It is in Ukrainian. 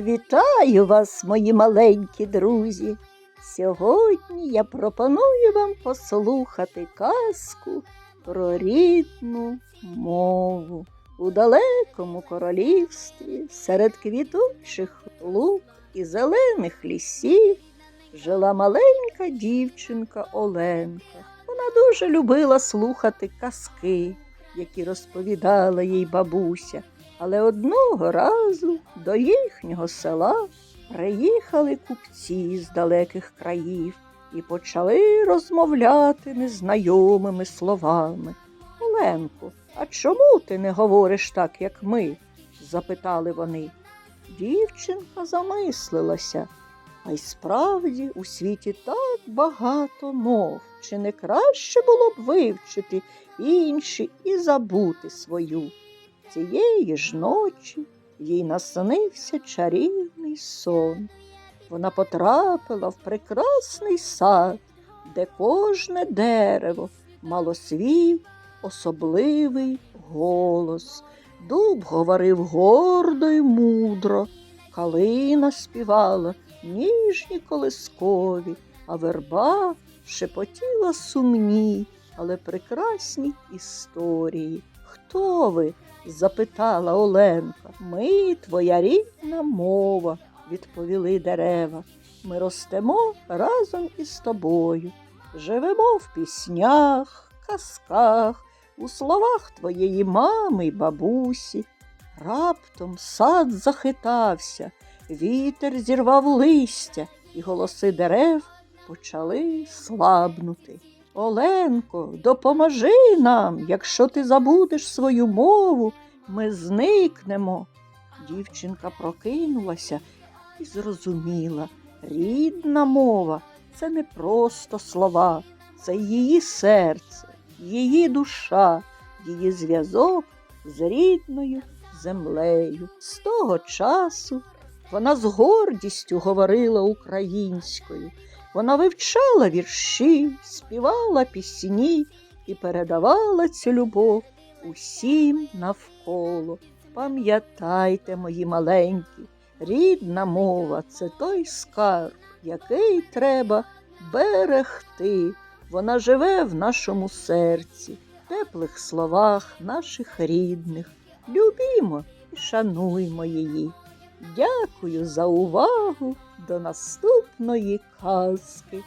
Вітаю вас, мої маленькі друзі. Сьогодні я пропоную вам послухати казку про рідну мову. У далекому королівстві серед квітучих луг і зелених лісів жила маленька дівчинка Оленка. Вона дуже любила слухати казки, які розповідала їй бабуся. Але одного разу до їхнього села приїхали купці з далеких країв і почали розмовляти незнайомими словами. Оленко, а чому ти не говориш так, як ми? запитали вони. Дівчинка замислилася. А й справді у світі так багато мов. Чи не краще було б вивчити інші і забути свою? Цієї ж ночі їй наснився чарівний сон. Вона потрапила в прекрасний сад, де кожне дерево мало свій особливий голос. Дуб говорив гордо й мудро, калина співала ніжні колискові, а верба шепотіла сумні, але прекрасні історії. Хто ви? Запитала Оленка. Ми твоя рідна мова, відповіли дерева. Ми ростемо разом із тобою, живемо в піснях, казках, у словах твоєї мами й бабусі. Раптом сад захитався, вітер зірвав листя, і голоси дерев почали слабнути. Оленко, допоможи нам, якщо ти забудеш свою мову, ми зникнемо. Дівчинка прокинулася і зрозуміла, рідна мова це не просто слова, це її серце, її душа, її зв'язок з рідною землею. З того часу вона з гордістю говорила українською. Вона вивчала вірші, співала пісні і передавала цю любов усім навколо. Пам'ятайте, мої маленькі, рідна мова це той скарб, який треба берегти. Вона живе в нашому серці, теплих словах наших рідних. Любімо і шануймо її. Дякую за увагу. До наступної казки.